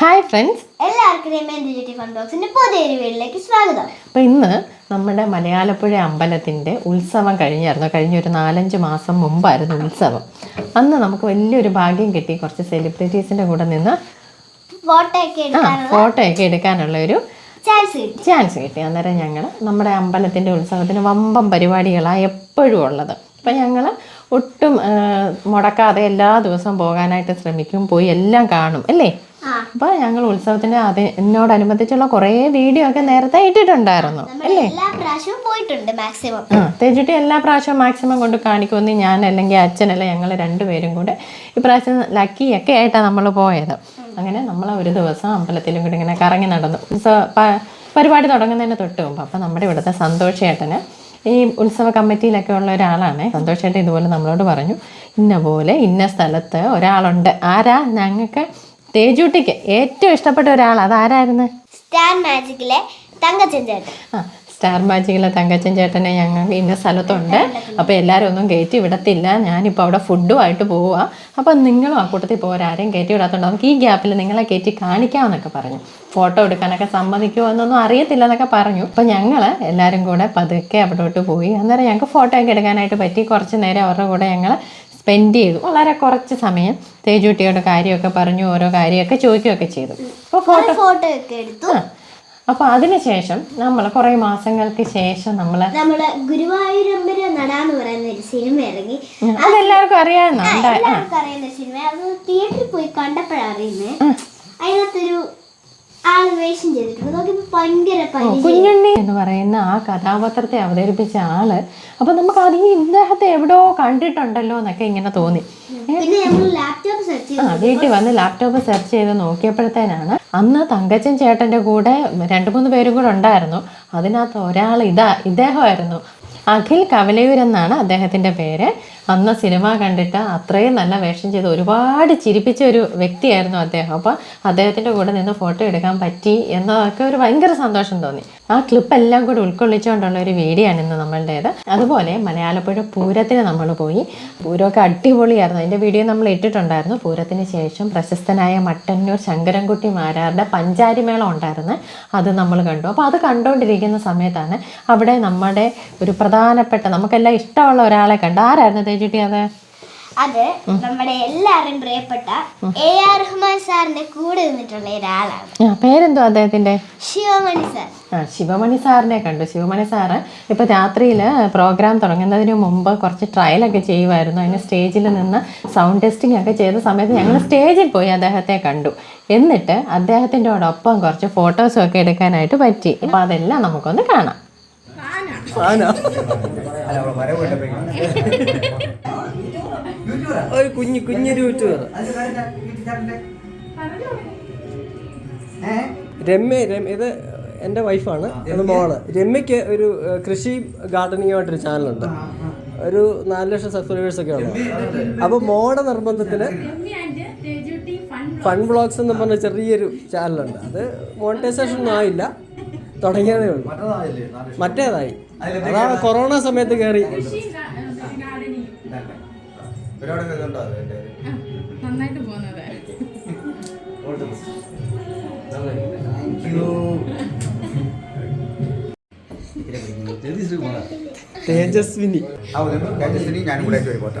Hi friends എല്ലാവർക്കും രമേന്ദ് ജിറ്റി fun ബോക്സിന്റെ പുതിയൊരു വീട്ടിലേക്ക് സ്വാഗതം. അപ്പോൾ ഇന്ന് നമ്മുടെ മലയാളപ്പുഴ അമ്പലത്തിന്റെ ഉത്സവം കഴിഞ്ഞായിരുന്നു. കഴിഞ്ഞ ഒരു നാലഞ്ച് മാസം മുമ്പായിരുന്നു ഉത്സവം. അന്ന് നമുക്ക് വലിയൊരു ഭാഗ്യം കിട്ടി. കുറച്ച് സെലിബ്രിറ്റീസിന്റെ കൂടെ നിന്ന് ഫോട്ടോ ഒക്കെ എടുക്കാനുള്ള ഒരു ചാൻസ് കിട്ടി. അന്നേരം ഞങ്ങൾ നമ്മുടെ അമ്പലത്തിന്റെ ഉത്സവത്തിന് വമ്പം പരിപാടികളാണ് എപ്പോഴും ഉള്ളത്. അപ്പം ഞങ്ങൾ ഒട്ടും മുടക്കാതെ എല്ലാ ദിവസവും പോകാനായിട്ട് ശ്രമിക്കും. പോയി എല്ലാം കാണും. അല്ലേ? അപ്പോൾ ഞങ്ങൾ ഉത്സവത്തിന്റെ അതി എന്നോടനുബന്ധിച്ചുള്ള കുറേ വീഡിയോ ഒക്കെ നേരത്തെ ഇട്ടിട്ടുണ്ടായിരുന്നു അല്ലേ? എല്ലാ പ്രാവശ്യവും പോയിട്ടുണ്ട് മാക്സിമം. ആ തേജുട്ടി എല്ലാ പ്രാവശ്യവും മാക്സിമം കൊണ്ട് കാണിക്കുമെന്ന് ഞാൻ അല്ലെങ്കിൽ അച്ഛനല്ല ഞങ്ങൾ രണ്ടുപേരും കൂടെ ഇപ്രാവശ്യം ലക്കിയൊക്കെ ആയിട്ടാണ് നമ്മൾ പോയത്. അങ്ങനെ നമ്മൾ ഒരു ദിവസം അമ്പലത്തിലും കൂടി ഇങ്ങനെ കറങ്ങി നടന്നു. ഉത്സവ പരിപാടി തുടങ്ങുന്നതിന് തൊട്ട് മുമ്പ്. അപ്പം നമ്മുടെ ഇവിടുത്തെ സന്തോഷേട്ടന് ഈ ഉത്സവ കമ്മിറ്റിയിലൊക്കെ ഉള്ള ഒരാളാണ്. സന്തോഷേട്ടൻ ഇതുപോലെ നമ്മളോട് പറഞ്ഞു ഇന്ന പോലെ ഇന്ന സ്ഥലത്ത് ഒരാളുണ്ട്. ആരാ ഞങ്ങൾക്ക് തേജൂട്ടിക്ക് ഏറ്റവും ഇഷ്ടപ്പെട്ട ഒരാൾ അതാരായിരുന്നു? സ്റ്റാർ മാജിക്കിലെ തങ്കച്ചൻ ചേട്ടൻ. ആ സ്റ്റാർ മാജിക്കിലെ തങ്കച്ചൻ ചേട്ടനെ ഞങ്ങൾക്ക് ഇന്ന സ്ഥലത്തുണ്ട്. അപ്പോൾ എല്ലാവരും ഒന്നും കയറ്റി വിടത്തില്ല. ഞാനിപ്പോൾ അവിടെ ഫുഡുമായിട്ട് പോവുക അപ്പോൾ നിങ്ങളും ആ കൂട്ടത്തിൽ പോകാൻ ആരെയും കയറ്റി വിടാത്തതുകൊണ്ട് നമുക്ക് ഈ ഗ്യാപ്പിൽ നിങ്ങളെ കയറ്റി കാണിക്കാമെന്നൊക്കെ പറഞ്ഞു. ഫോട്ടോ എടുക്കാനൊക്കെ സമ്മതിക്കുമോ എന്നൊന്നും അറിയത്തില്ല എന്നൊക്കെ പറഞ്ഞു. അപ്പോൾ ഞങ്ങൾ എല്ലാവരും കൂടെ പതുക്കെ അവിടോട്ട് പോയി. അന്നേരം ഞങ്ങൾക്ക് ഫോട്ടോ ഒക്കെ എടുക്കാനായിട്ട് പറ്റി. കുറച്ച് നേരം അവരുടെ കൂടെ ഞങ്ങൾ സ്പെൻഡ് ചെയ്തു. വളരെ കുറച്ച് സമയം തേജൂട്ടിയോട് കാര്യമൊക്കെ പറഞ്ഞു ഓരോ കാര്യമൊക്കെ ചോദിക്കുകയൊക്കെ ചെയ്തു. അപ്പോൾ ഫോട്ടോ ഫോട്ടോ ഒക്കെ എടുത്തു. അപ്പോൾ അതിനുശേഷം നമ്മൾ കുറേ മാസങ്ങൾക്ക് ശേഷം നമ്മൾ നമ്മൾ ഗുരുവായൂരമ്പര നടാന്ന് പറയുന്ന ഒരു സിനിമ ഇറങ്ങി. അതെല്ലാവർക്കും അറിയാവുന്ന സിനിമ അത് തിയേറ്ററിൽ പോയി കണ്ടപ്പോഴറിയുന്നേ അതിനകത്തൊരു ചെയ്തിട്ടുണ്ട് ഭയങ്കര കുഞ്ഞുണ്ണി എന്ന് പറയുന്ന ആ കഥാപാത്രത്തെ അവതരിപ്പിച്ച ആൾ. അപ്പൊ നമുക്ക് അത് ഈ ഇദ്ദേഹത്തെ എവിടെയോ കണ്ടിട്ടുണ്ടല്ലോ എന്നൊക്കെ ഇങ്ങനെ തോന്നി. ആ വീട്ടിൽ വന്ന് ലാപ്ടോപ്പ് സെർച്ച് ചെയ്ത് നോക്കിയപ്പോഴത്തേനാണ് അന്ന് തങ്കച്ചൻ ചേട്ടന്റെ കൂടെ രണ്ട് മൂന്ന് പേരും കൂടെ ഉണ്ടായിരുന്നു. അതിനകത്ത് ഒരാൾ ഇതാ ഇദ്ദേഹമായിരുന്നു. അഖിൽ കവലയൂർ എന്നാണ് അദ്ദേഹത്തിന്റെ പേര്. അന്ന് സിനിമ കണ്ടിട്ട് അത്രയും നല്ല വേഷം ചെയ്ത് ഒരുപാട് ചിരിപ്പിച്ച ഒരു വ്യക്തിയായിരുന്നു അദ്ദേഹം. അപ്പോൾ അദ്ദേഹത്തിന്റെ കൂടെ നിന്ന് ഫോട്ടോ എടുക്കാൻ പറ്റി എന്നതൊക്കെ ഒരു ഭയങ്കര സന്തോഷം തോന്നി. ആ ക്ലിപ്പ് എല്ലാം കൂടി ഉൾക്കൊള്ളിച്ചുകൊണ്ടുള്ള ഒരു വീഡിയോ ആണ് ഇന്ന് നമ്മളുടേത്. അതുപോലെ മലയാളപ്പുഴ പൂരത്തിന് നമ്മൾ പോയി. പൂരമൊക്കെ അടിപൊളിയായിരുന്നു. അതിന്റെ വീഡിയോ നമ്മൾ ഇട്ടിട്ടുണ്ടായിരുന്നു. പൂരത്തിന് ശേഷം പ്രശസ്തനായ മട്ടന്നൂർ ശങ്കരൻകുട്ടി മാരാരുടെ പഞ്ചാരിമേളം ഉണ്ടായിരുന്നു. അത് നമ്മൾ കണ്ടു. അപ്പോൾ അത് കണ്ടുകൊണ്ടിരിക്കുന്ന സമയത്താണ് അവിടെ നമ്മുടെ ഒരു പ്രധാനപ്പെട്ട നമുക്കെല്ലാം ഇഷ്ടമുള്ള ഒരാളെ കണ്ട. ആരായിരുന്നു തേജുട്ടി അത്? അത് നമ്മുടെ എല്ലാവരും പ്രിയപ്പെട്ട എ ആർ റഹ്മാൻ സാറിന്റെ കൂടെ നിന്നിട്ടുള്ള ഒരാളാണ്. ആ പേരെന്തോ അദ്ദേഹത്തിന്റെ? ശിവമണി സാർ. ആ ശിവമണി സാറിനെ കണ്ടു. ശിവമണി സാറ് ഇപ്പൊ രാത്രിയിൽ പ്രോഗ്രാം തുടങ്ങുന്നതിന് മുമ്പ് കുറച്ച് ട്രയലൊക്കെ ചെയ്യുമായിരുന്നു അതിന് സ്റ്റേജിൽ നിന്ന് സൗണ്ട് ടെസ്റ്റിംഗ് ഒക്കെ ചെയ്ത സമയത്ത് ഞങ്ങൾ സ്റ്റേജിൽ പോയി അദ്ദേഹത്തെ കണ്ടു. എന്നിട്ട് അദ്ദേഹത്തിന്റെ ഒപ്പം കുറച്ച് ഫോട്ടോസും ഒക്കെ എടുക്കാനായിട്ട് പറ്റി. അപ്പോൾ അതെല്ലാം നമുക്കൊന്ന് കാണാം. ഒരു കുഞ്ഞു കുഞ്ഞൊരു യൂട്യൂബർ രമ്യ രമ്യ ഇത് എന്റെ വൈഫാണ് അത് മോൾ. രമ്യക്ക് ഒരു കൃഷി ഗാർഡനിങ്ങുമായിട്ടൊരു ചാനലുണ്ട്. ഒരു നാല് ലക്ഷം സബ്സ്ക്രൈബേഴ്സ് ഒക്കെ ഉള്ളത് അപ്പോൾ മോടെ നിർബന്ധത്തിന് ഫൺ ബ്ലോഗ്സ്. എന്ന് പറഞ്ഞ ചെറിയൊരു ചാനലുണ്ട്. അത് മോണിറ്റൈസേഷൻ ഒന്നും ആയില്ല. തുടങ്ങിയതേ ഉള്ളൂ. മറ്റേതായി. അതാണ് കൊറോണ സമയത്ത് കയറി നന്നായിട്ട് പോകുന്നത് തേജസ്വിനി. തേജസ്വിനി ഞാൻ കൂടെ പോട്ടെ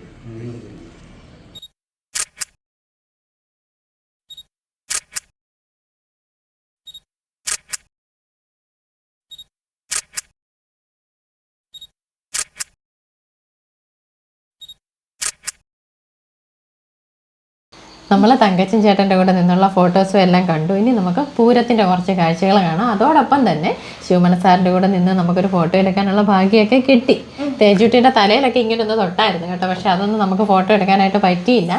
നമ്മൾ തങ്കച്ചൻ ചേട്ടന്റെ കൂടെ നിന്നുള്ള ഫോട്ടോസും എല്ലാം കണ്ടു. ഇനി നമുക്ക് പൂരത്തിന്റെ കുറച്ച് കാഴ്ചകൾ കാണാം. അതോടൊപ്പം തന്നെ ശിവമന സാറിന്റെ കൂടെ നിന്ന് നമുക്കൊരു ഫോട്ടോ എടുക്കാനുള്ള ഭാഗ്യമൊക്കെ കിട്ടി. തേജുട്ടിയുടെ തലയിലൊക്കെ ഇങ്ങനെ ഒന്ന് തൊട്ടായിരുന്നു കേട്ടോ. പക്ഷെ അതൊന്നും നമുക്ക് ഫോട്ടോ എടുക്കാനായിട്ട് പറ്റിയില്ല.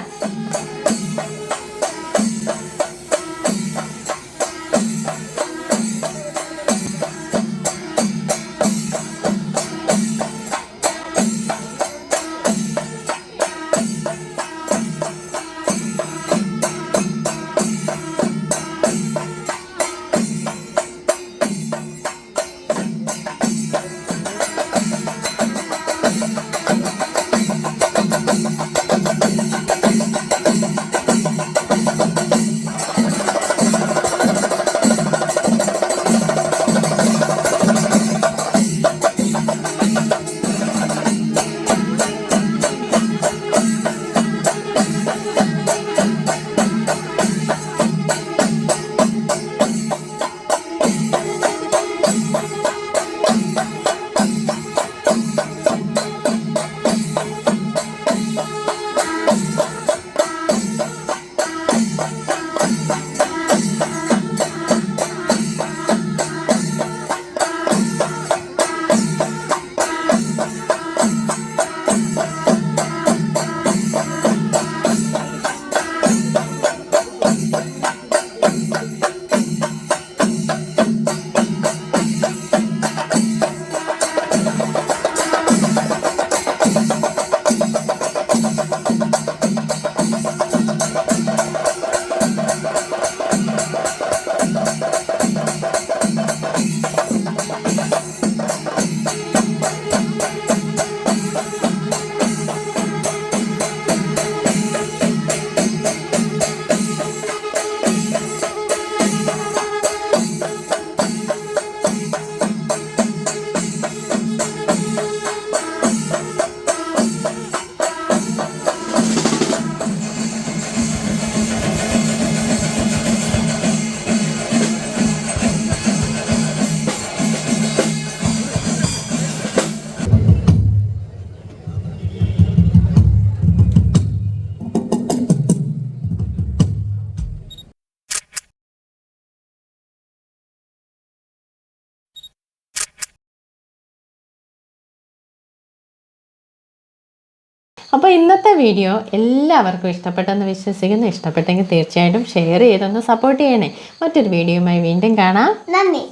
അപ്പോൾ ഇന്നത്തെ വീഡിയോ എല്ലാവർക്കും ഇഷ്ടപ്പെട്ടെന്ന് വിശ്വസിക്കുന്നു. ഇഷ്ടപ്പെട്ടെങ്കിൽ തീർച്ചയായിട്ടും ഷെയർ ചെയ്തൊന്ന് സപ്പോർട്ട് ചെയ്യണേ. മറ്റൊരു വീഡിയോയുമായി വീണ്ടും കാണാം. നന്ദി.